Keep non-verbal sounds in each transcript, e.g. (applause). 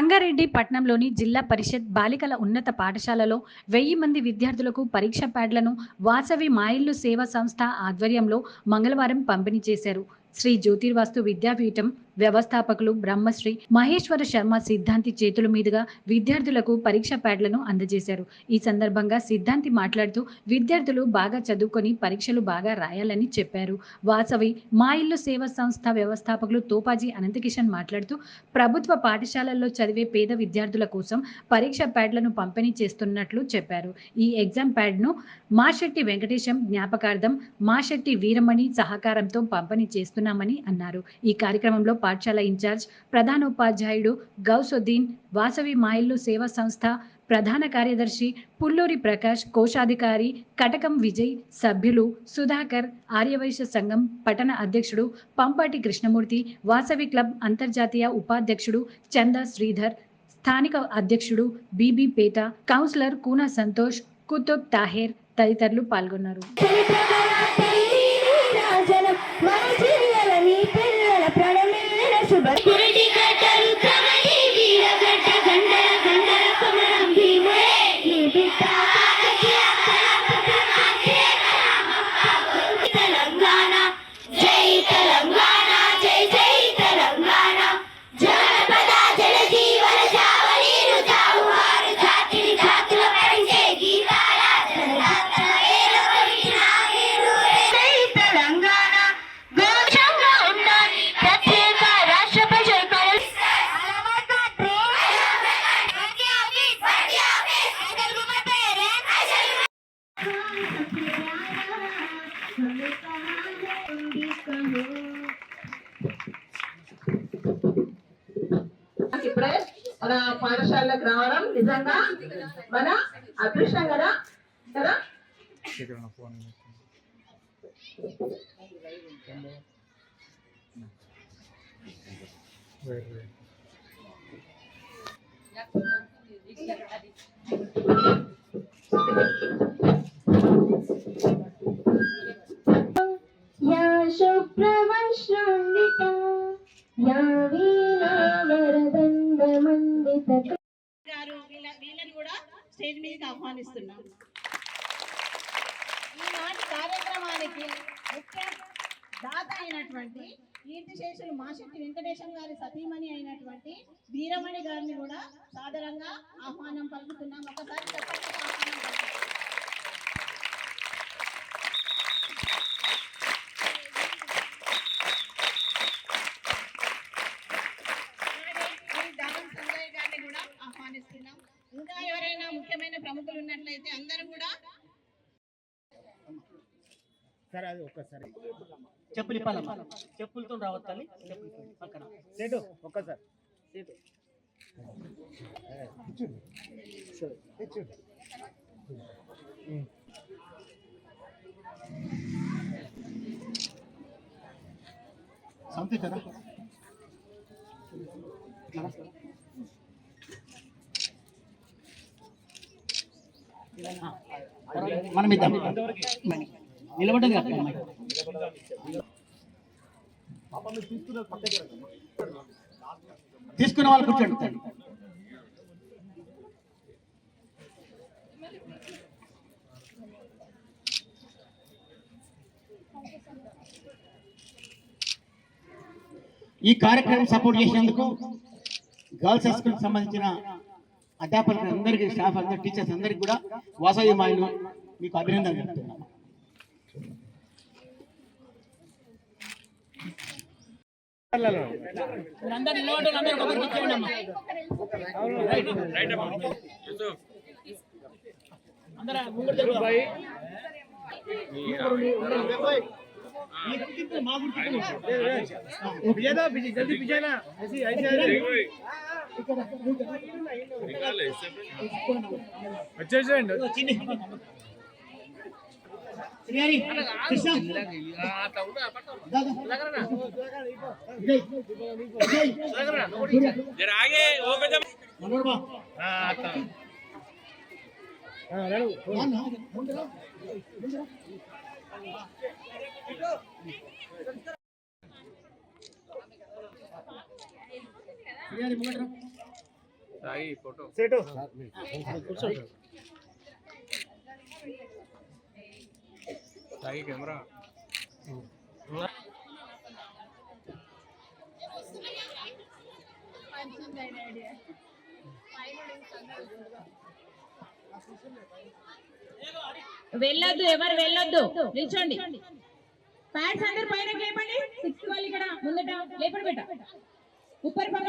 సంగారెడ్డి పట్నంలోని జిల్లా పరిషత్ బాలికల ఉన్నత పాఠశాలలో వెయ్యి మంది విద్యార్థులకు పరీక్ష ప్యాడ్లను వాసవి మాయిల్లు సేవా సంస్థ ఆధ్వర్యంలో మంగళవారం పంపిణీ చేశారు. శ్రీ జ్యోతిర్వాస్తు విద్యాపీఠం వ్యవస్థాపకులు బ్రహ్మశ్రీ మహేశ్వర శర్మ సిద్ధాంతి చేతుల మీదుగా విద్యార్థులకు పరీక్ష ప్యాడ్లను అందజేశారు. ఈ సందర్భంగా సిద్ధాంతి మాట్లాడుతూ విద్యార్థులు బాగా చదువుకొని పరీక్షలు బాగా రాయాలని చెప్పారు. వాసవి మా ఇల్లు సేవా సంస్థ వ్యవస్థాపకులు తోపాజీ అనంతకిషన్ మాట్లాడుతూ ప్రభుత్వ పాఠశాలల్లో చదివే పేద విద్యార్థుల కోసం పరీక్ష ప్యాడ్లను పంపిణీ చేస్తున్నట్లు చెప్పారు. ఈ ఎగ్జామ్ ప్యాడ్ను మాశెట్టి వెంకటేశం జ్ఞాపకార్థం మాశెట్టి వీరమణి సహకారంతో పంపిణీ చేస్తున్నామని అన్నారు. ఈ కార్యక్రమంలో పాఠశాల ఇన్ఛార్జ్ ప్రధానోపాధ్యాయుడు గౌసుద్దీన్ వాసవి మాయిల్లు సేవా సంస్థ ప్రధాన కార్యదర్శి పుల్లూరి ప్రకాష్ కోశాధికారి కటకం విజయ్ సభ్యులు సుధాకర్ ఆర్యవైశ్య సంఘం పట్టణ అధ్యక్షుడు పంపాటి కృష్ణమూర్తి వాసవి క్లబ్ అంతర్జాతీయ ఉపాధ్యక్షుడు చంద శ్రీధర్ స్థానిక అధ్యక్షుడు బీబీ పేట కౌన్సిలర్ కూన సంతోష్ కుతుబ్ తాహేర్ తదితరులు పాల్గొన్నారు. Okay. (laughs) అదృష్టం కదా కదా या शुभ्रमश्रुन्दिता या वीणावरदण्डमण्डित గారు వీళ్ళ వీళ్ళని కూడా స్టేజ్ మీదకి ఆహ్వానిస్తున్నాం. ఈనాటి కార్యక్రమానికి ముఖ్య దాత అయినటువంటి కీర్తిశేషులు మాశెట్టి వెంకటేశం గారి సతీమణి అయినటువంటి వీరమణి గారిని కూడా సాదరంగా ఆహ్వానం పలుకుతున్నాం. ఒకసారి చెప్పండి ఆహ్వానం పలుకుతున్నాం. అలాగే ఈ దానం సంజయ్ గారిని కూడా ఆహ్వానిస్తున్నాం ఇంకా ఎవరైనా ముఖ్యమైన ప్రముఖులు ఉన్నట్లయితే అందరూ కూడా సరే అది ఒక్కసారి. చెప్పులు ఇప్పాలమ్మా. చెప్పులతో రావద్దు తల్లి. చెప్పులు. పక్కన. సేటు ఒక్కసారి. సేటు మనం ఇద్దాం. నిలబడ్డది. తీసుకున్న వాళ్ళు కూర్చోండి. ఈ కార్యక్రమం సపోర్ట్ చేసినందుకు గర్ల్స్ హై స్కూల్కి సంబంధించిన అధ్యాపకులు అందరికీ స్టాఫ్ అందరి టీచర్స్ అందరికీ కూడా వాసవి మాయలు మీకు అభినందనలు చెప్తున్నాను వచ్చేసేయండి శ్రీహరి కృష్ణ జర ఆగే ఓ మనోడు బా శ్రీహరి ముంగట్రా సాయి ఫోటో కెమెరా వెళ్ళొద్దు ఎవరు వెళ్ళొద్దు. నిల్చోండి. ప్యాంట్స్ అందరు పైన లేపండి. సిక్స్త్ వాళ్ళు ఇక్కడ ముందట లేపండి బెట్ట ఉప్పర్ పక్క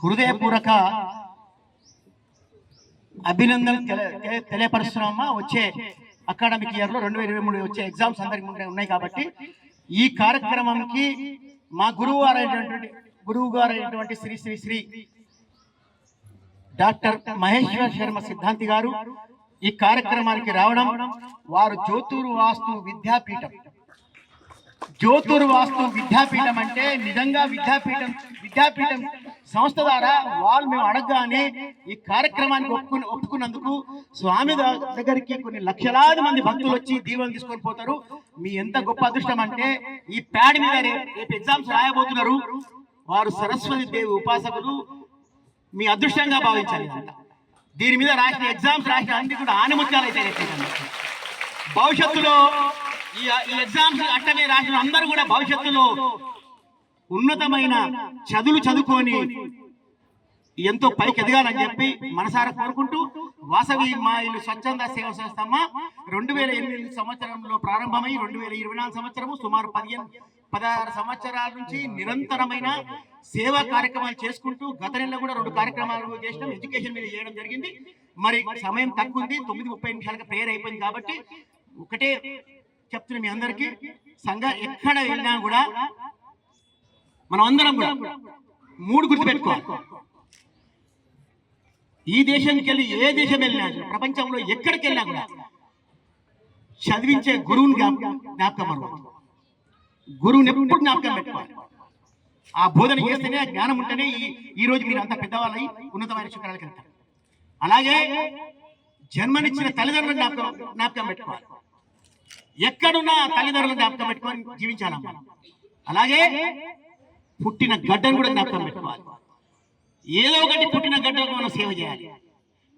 హృదయపూర్వక అభినందనలు తెలియపరుస్తున్నామా? వచ్చే అకాడమిక్ ఇయర్లో రెండు వేల ఇరవై మూడు వచ్చే ఎగ్జామ్స్ అందరికి ఉన్నాయి కాబట్టి ఈ కార్యక్రమంకి మా గురువు గారైనటువంటి గురువు గారైనటువంటి శ్రీ శ్రీ శ్రీ డాక్టర్ మహేశ్వర్ శర్మ సిద్ధాంతి గారు ఈ కార్యక్రమానికి రావడం వారు జ్యోతురు వాస్తు విద్యాపీఠం జ్యోతుర్ వాస్తు విద్యాపీఠం అంటే నిజంగా విద్యాపీఠం విద్యాపీఠం. సంస్థ ద్వారా వాళ్ళు మేము అడగగానే ఈ కార్యక్రమానికి ఒప్పుకుని ఒప్పుకున్నందుకు స్వామి దగ్గరికి కొన్ని లక్షలాది మంది భక్తులు వచ్చి దీవెనలు తీసుకొని పోతారు. మీ ఎంత గొప్ప అదృష్టం అంటే ఈ ప్యాడ్ మీద రేపు ఎగ్జామ్స్ రాయబోతున్నారు. వారు సరస్వతి దేవి ఉపాసకులు. మీ అదృష్టంగా భావించాలి దీని మీద రాసిన ఎగ్జామ్స్ రాసిన అన్ని కూడా ఆనిముత్యాలు అయితే భవిష్యత్తులో ఈ ఎగ్జామ్స్ అట్టనే రాసిన అందరూ కూడా భవిష్యత్తులో ఉన్నతమైన చదువులు చదువుకొని ఎంతో పైకి ఎదగాలని చెప్పి మనసారా కోరుకుంటూ వాసవి మా ఇల్లు స్వచ్ఛంద సేవ సంస్థమ్మ రెండు వేల ఎనిమిది సంవత్సరంలో ప్రారంభమై రెండు వేల ఇరవై నాలుగు సంవత్సరము సుమారు పదిహేను పదహారు సంవత్సరాల నుంచి నిరంతరమైన సేవా కార్యక్రమాలు చేసుకుంటూ గత నెలలో కూడా రెండు కార్యక్రమాలు చేసినాం. ఎడ్యుకేషన్ మీద చేయడం జరిగింది. మరి సమయం తక్కువ ఉంది తొమ్మిది ముప్పై నిమిషాలకు ప్రేయర్ అయిపోయింది కాబట్టి ఒకటే చెప్తున్నా మీ అందరికీ సంఘ ఎక్కడ వెళ్ళినా కూడా మనం అందరం కూడా మూడు గుర్తుపెట్టుకోవాలి ఈ దేశానికి వెళ్ళి ఏ దేశం వెళ్ళినా ప్రపంచంలో ఎక్కడికి వెళ్ళినా కూడా చదివించే గురువుని జ్ఞాపకం జ్ఞాపకం గురువుని ఎప్పుడు జ్ఞాపకం పెట్టుకోవాలి. ఆ బోధన చేస్తేనే జ్ఞానం ఉంటేనే ఈ ఈ రోజు మీరు అంత పెద్దవాళ్ళై ఉన్నతమైన శిఖరాలకు వెళ్తారు. అలాగే జన్మనిచ్చిన తల్లిదండ్రులు జ్ఞాపకం జ్ఞాపకం పెట్టుకోవాలి. ఎక్కడున్నా తల్లిదండ్రులను జ్ఞాపకం పెట్టుకొని జీవించాలమ్మా. అలాగే పుట్టిన గడ్డను కూడా జ్ఞాపకం పెట్టుకోవాలి. ఏదో ఒకటి పుట్టిన గడ్డలకు మనం సేవ చేయాలి.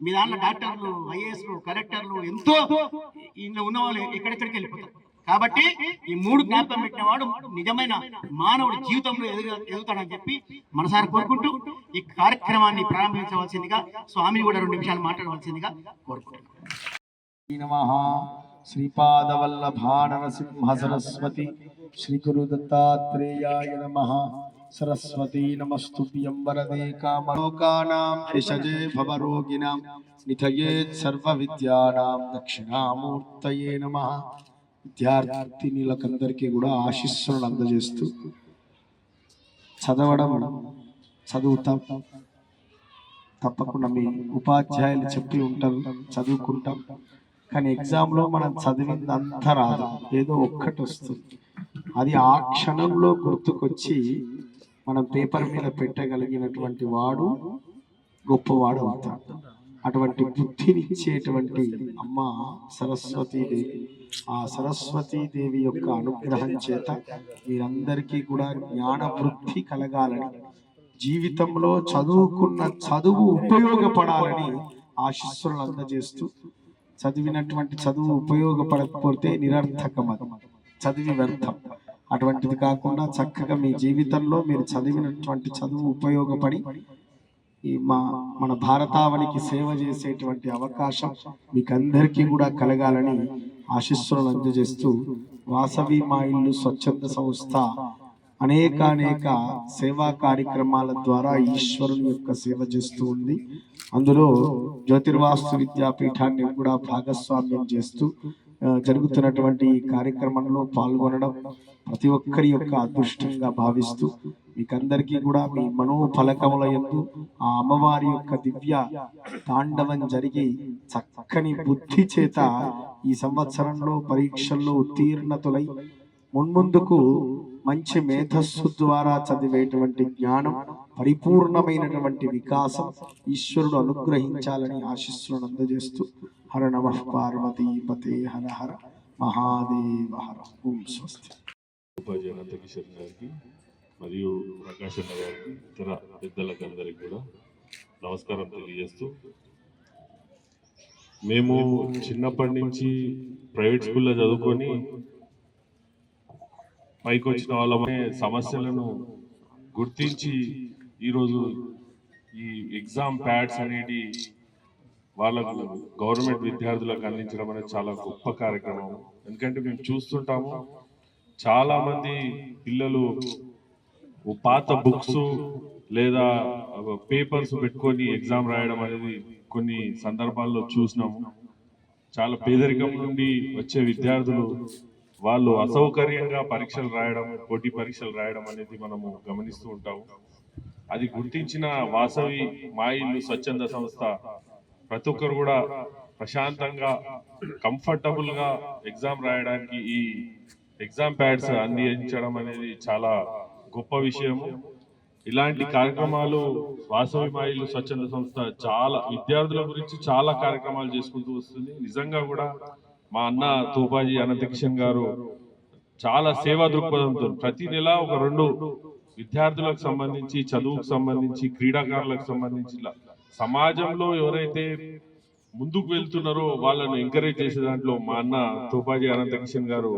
మీ దాంట్లో డాక్టర్లు ఐఏఎస్లు కలెక్టర్లు ఎంతో ఇందులో ఉన్న వాళ్ళు ఎక్కడెక్కడికి వెళ్ళిపోతారు. కాబట్టి ఈ మూడు జ్ఞాపకం పెట్టిన వాడు నిజమైన మానవుడి జీవితంలో ఎదుగు ఎదుగుతాడని చెప్పి మనసారి కోరుకుంటూ ఈ కార్యక్రమాన్ని ప్రారంభించవలసిందిగా స్వామిని కూడా రెండు నిమిషాలు మాట్లాడవలసిందిగా కోరుకుంటున్నాను. శ్రీపాదవల్లభానరసింహ సరస్వతి శ్రీ గురు దత్తాత్రేయాయ నమ సరస్వతీ నమస్తు వరదే కామలోకానాం భవరోగిణాం నిధయేత్ సర్వ విద్యానాం దక్షిణామూర్తయే నమ విద్యార్థినిలకందరికీ కూడా ఆశీస్సులను అందజేస్తూ చదవడం చదువుతాం. తప్పకుండా మీ ఉపాధ్యాయులు చెప్పి ఉంటారు చదువుకుంటాం. కానీ ఎగ్జామ్లో మనం చదివింది అంతా రాదు. ఏదో ఒక్కటి వస్తుంది. అది ఆ క్షణంలో గుర్తుకొచ్చి మనం పేపర్ మీద పెట్టగలిగినటువంటి వాడు గొప్పవాడు అవుతాడు. అటువంటి బుద్ధిని ఇచ్చేటువంటి అమ్మ సరస్వతీదేవి. ఆ సరస్వతీదేవి యొక్క అనుగ్రహం చేత మీరందరికీ కూడా జ్ఞాన వృద్ధి కలగాలని జీవితంలో చదువుకున్న చదువు ఉపయోగపడాలని ఆశిస్సులను అందజేస్తూ చదివినటువంటి చదువు ఉపయోగపడకపోతే నిరర్థకం అది చదివి వ్యర్థం. అటువంటిది కాకుండా చక్కగా మీ జీవితంలో మీరు చదివినటువంటి చదువు ఉపయోగపడి ఈ మా మన భారతావనికి సేవ చేసేటువంటి అవకాశం మీకు అందరికీ కూడా కలగాలని ఆశిస్సులను అందజేస్తూ వాసవి మా ఇల్లు స్వచ్ఛంద సంస్థ అనేక అనేక సేవా కార్యక్రమాల ద్వారా ఈశ్వరుని యొక్క సేవ చేస్తూ ఉంది. అందులో జ్యోతిర్వాస్తు విద్యాపీఠాన్ని కూడా భాగస్వామ్యం చేస్తూ జరుగుతున్నటువంటి ఈ కార్యక్రమంలో పాల్గొనడం ప్రతి ఒక్కరి యొక్క అదృష్టంగా భావిస్తూ మీకందరికీ కూడా మీ మనోఫలకముల ఎందు ఆ అమ్మవారి యొక్క దివ్య తాండవం జరిగి చక్కని బుద్ధి చేత ఈ సంవత్సరంలో పరీక్షల్లో ఉత్తీర్ణతులై మున్ముందుకు మంచి మేధస్సు ద్వారా చదివేటువంటి జ్ఞానం పరిపూర్ణమైనటువంటి వికాసం ఈశ్వరుడు అనుగ్రహించాలని ఆశీస్సులను అందజేస్తూ హర నమ పార్వతీపతే హర హర మహాదేవ హర. ఓం స్వస్తి. గారికి మరియు ప్రకాశన్న గారికి ఇతర పెద్దలకు అందరికి కూడా నమస్కారం తెలియజేస్తూ మేము చిన్నప్పటి నుంచి ప్రైవేట్ స్కూల్లో చదువుకొని పైకి వచ్చిన వాళ్ళమే సమస్యలను గుర్తించి ఈరోజు ఈ ఎగ్జామ్ ప్యాడ్స్ అనేది వాళ్ళకు గవర్నమెంట్ విద్యార్థులకు అందించడం అనేది చాలా గొప్ప కార్యక్రమం. ఎందుకంటే మేము చూస్తుంటాము చాలా మంది పిల్లలు పాత బుక్స్ లేదా పేపర్స్ పెట్టుకొని ఎగ్జామ్ రాయడం అనేది కొన్ని సందర్భాల్లో చూసినాము. చాలా పేదరికం నుండి వచ్చే విద్యార్థులు వాళ్ళు అసౌకర్యంగా పరీక్షలు రాయడం పోటీ పరీక్షలు రాయడం అనేది మనము గమనిస్తూ ఉంటాము. అది గుర్తించిన వాసవి మా ఇల్లు స్వచ్ఛంద సంస్థ. ప్రతి ఒక్కరు కూడా ప్రశాంతంగా కంఫర్టబుల్గా ఎగ్జామ్ రాయడానికి ఈ ఎగ్జామ్ ప్యాడ్స్ అందించడం అనేది చాలా గొప్ప విషయము. ఇలాంటి కార్యక్రమాలు వాసవి మాయిలు స్వచ్ఛంద సంస్థ చాలా విద్యార్థుల గురించి చాలా కార్యక్రమాలు చేసుకుంటూ వస్తుంది. నిజంగా కూడా మా అన్న తూపాజీ అనంతకిషన్ గారు చాలా సేవా దృక్పథంతో ప్రతి నెల ఒక రెండు విద్యార్థులకు సంబంధించి చదువుకు సంబంధించి క్రీడాకారులకు సంబంధించి సమాజంలో ఎవరైతే ముందుకు వెళ్తున్నారో వాళ్ళను ఎంకరేజ్ చేసే దాంట్లో మా అన్న తూపాజీ అనంతకిషన్ గారు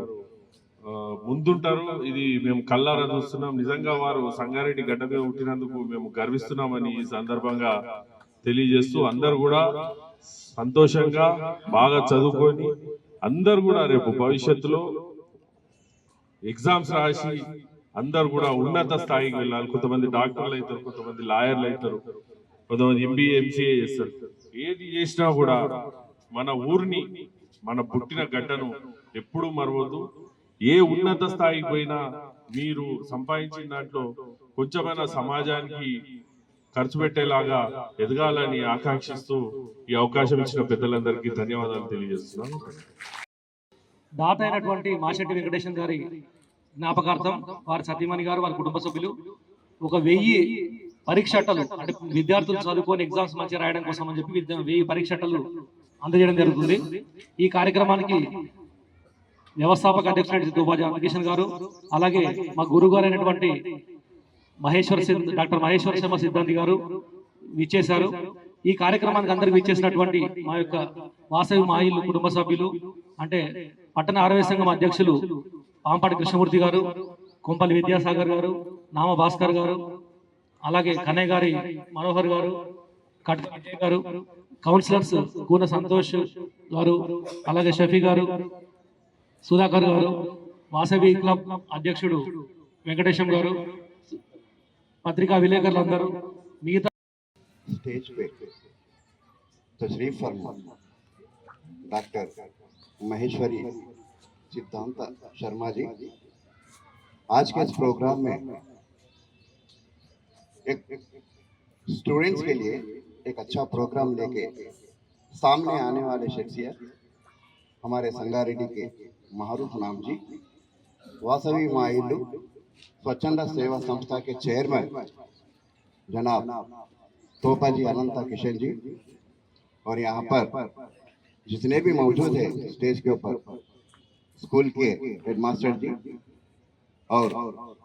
ముందుంటారు. ఇది మేము కల్లారా చూస్తున్నాం. నిజంగా వారు సంగారెడ్డి గడ్డ మీద పుట్టినందుకు మేము గర్విస్తున్నామని ఈ సందర్భంగా తెలియజేస్తూ అందరు కూడా సంతోషంగా బాగా చదువుకొని అందరు కూడా రేపు భవిష్యత్తులో ఎగ్జామ్స్ రాసి అందరు కూడా ఉన్నత స్థాయికి వెళ్ళాలి. కొంతమంది డాక్టర్లు అవుతారు కొంతమంది లాయర్లు అవుతారు కొంతమంది ఎంబీఏ ఎంసీఏ చేస్తారు. ఏది చేసినా కూడా మన ఊరిని మన పుట్టిన గడ్డను ఎప్పుడూ మరవద్దు. ఏ ఉన్నత స్థాయికి పోయినా మీరు సంపాదించిన దాంట్లో కొంచెమైనా సమాజానికి ఖర్చు పెట్టేలాగా ఎదగాలని ఆకాంక్షిస్తూ ఈ అవకాశం ఇచ్చిన పెద్దలందరికీ ధన్యవాదాలు తెలియజేస్తున్నాను. దాత అయినటువంటి మాషెట్టి వెంకటేశ్వర గారి జ్ఞాపకార్థం వారి సతీమణి గారు వారి కుటుంబ సభ్యులు ఒక వెయ్యి పరీక్ష అట్టలు అంటే విద్యార్థులు చదువుకొని ఎగ్జామ్స్ మంచిగా రాయడం కోసం అని చెప్పి వెయ్యి పరీక్ష అట్టలు అందజేయడం జరుగుతుంది. ఈ కార్యక్రమానికి వ్యవస్థాపక అధ్యక్షుడు దుబాజా అనంతకిషన్ గారు అలాగే మా గురువు గారు అయినటువంటి మహేశ్వర డాక్టర్ మహేశ్వర శర్మ సిద్ధాంతి గారు విచ్చేశారు. ఈ కార్యక్రమానికి అందరికి విచ్చేసినటువంటి మా యొక్క వాసవి మాయిల్లు కుటుంబ సభ్యులు అంటే పట్టణ ఆరోగ్య సంఘం అధ్యక్షులు పాంపాటి కృష్ణమూర్తి గారు కొంపల్లి విద్యాసాగర్ గారు నామ భాస్కర్ గారు అలాగే కన్నయ్య గారి మనోహర్ గారు కట్ గారు కౌన్సిలర్స్ కూన సంతోష్ గారు అలాగే షఫీ గారు సుధాకర్ గారు వాసవి క్లబ్ అధ్యక్షుడు వెంకటేశం గారు పత్రికా విలేకరులు అందరూ మిగతా स्टेज पे तशरीफ फरमा डॉक्टर महेश्वरी सिद्धांत शर्मा जी आज के इस प्रोग्राम में एक स्टूडेंट्स के लिए एक अच्छा प्रोग्राम लेके सामने आने वाले शख्सियत हमारे संगारेड्डी के मारूफ नाम जी वासवी माइलू स्वच्छंद सेवा संस्था के चेयरमैन जनाब तोपा जी अनंता किशन जी। और यहाँ पर जितने भी मौजूद है स्टेज के ऊपर, स्कूल के हेडमास्टर जी और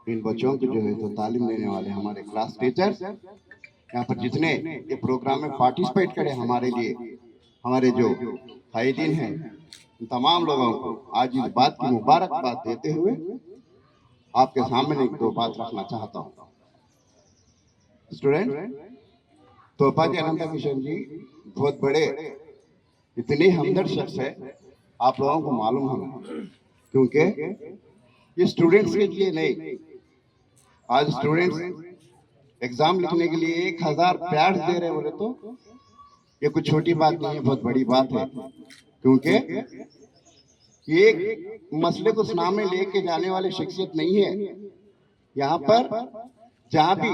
इन बच्चों को जो है तो तालीम देने वाले हमारे क्लास टीचर, यहाँ पर जितने ये प्रोग्राम में पार्टिसिपेट करे हमारे लिए, हमारे जो कायदीन हैं तमाम लोगों को आज इस बात की मुबारकबाद देते हुए आपके सामने एक दो बात रखना चाहता हूँ। स्टूडेंट तोपा जी अनंत किशन जी, बहुत बड़े, इतने हमदर्द शख्स है, आप लोगों को मालूम है। क्योंकि ये स्टूडेंट्स के लिए नहीं, आज स्टूडेंट्स एग्ज़ाम लिखने के लिए एक हज़ार पैड्स दे रहे बोले तो ये कुछ छोटी बात नहीं है, बहुत बड़ी बात है। क्योंकि ये मसले को सामने लेके जाने वाली शख्सियत नहीं है। यहाँ पर जहाँ भी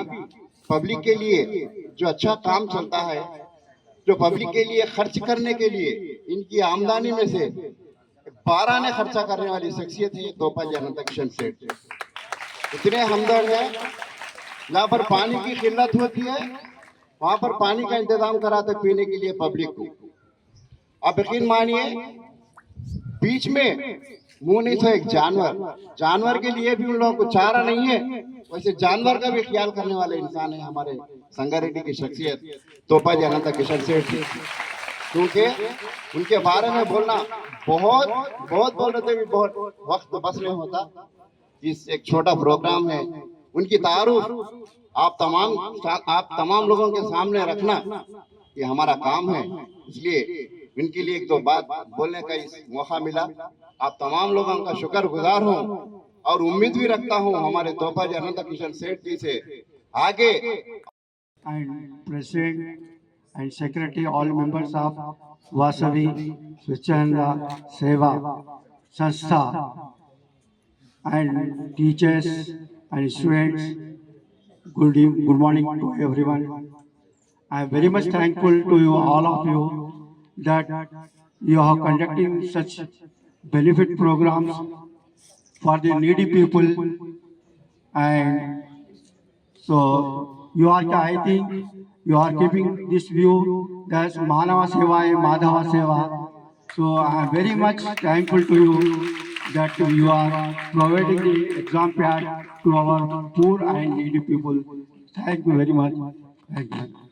पब्लिक के लिए जो अच्छा काम चलता है, जो पब्लिक के लिए खर्च करने के लिए इनकी आमदनी में से बारह ने खर्चा करने वाली शख्सियत है दोपा जनता किशन सेठ इतने हमदर्द है। जहाँ पर पानी की किल्लत होती है, वहाँ पर पानी का इंतज़ाम कराते पीने के लिए पब्लिक को। आप यकीन मानिए बीच में मुँह नहीं था एक जानवर। जानवर के लिए भी उन लोगों को चारा नहीं है। वैसे जानवर का भी ख्याल करने वाले इंसान है हमारे संगारेड्डी की शख्सियत, तोपा जनता किशन सेठ जी क्योंकि उनके बारे में बोलना बहुत बहुत बोल रहे थे, भी बहुत वक्त बस नहीं होता। इस एक छोटा प्रोग्राम है। उनकी तारुफ आप तमाम आप तमाम लोगों के सामने रखना, ये हमारा काम है। इसलिए इनके लिए एक दो बात बोलने का इस मौका मिला। आप तमाम लोगों का शुक्र गुजार हूँ और उम्मीद भी रखता हूँ हमारे तोहफा जी अनंत किशन सेठ जी से आगे। And president and secretary all members of Vasavi Swachhanda Seva Sanstha and teachers and students good good morning to everyone I am very much thankful to you all of you that you are conducting such benefit programs for the needy people and so you are, I think, you are keeping this view that Manava Seva Madhava Seva. So I am very much thankful to you that you are providing the exam pad to our poor and needy people. Thank you very much. Thank you.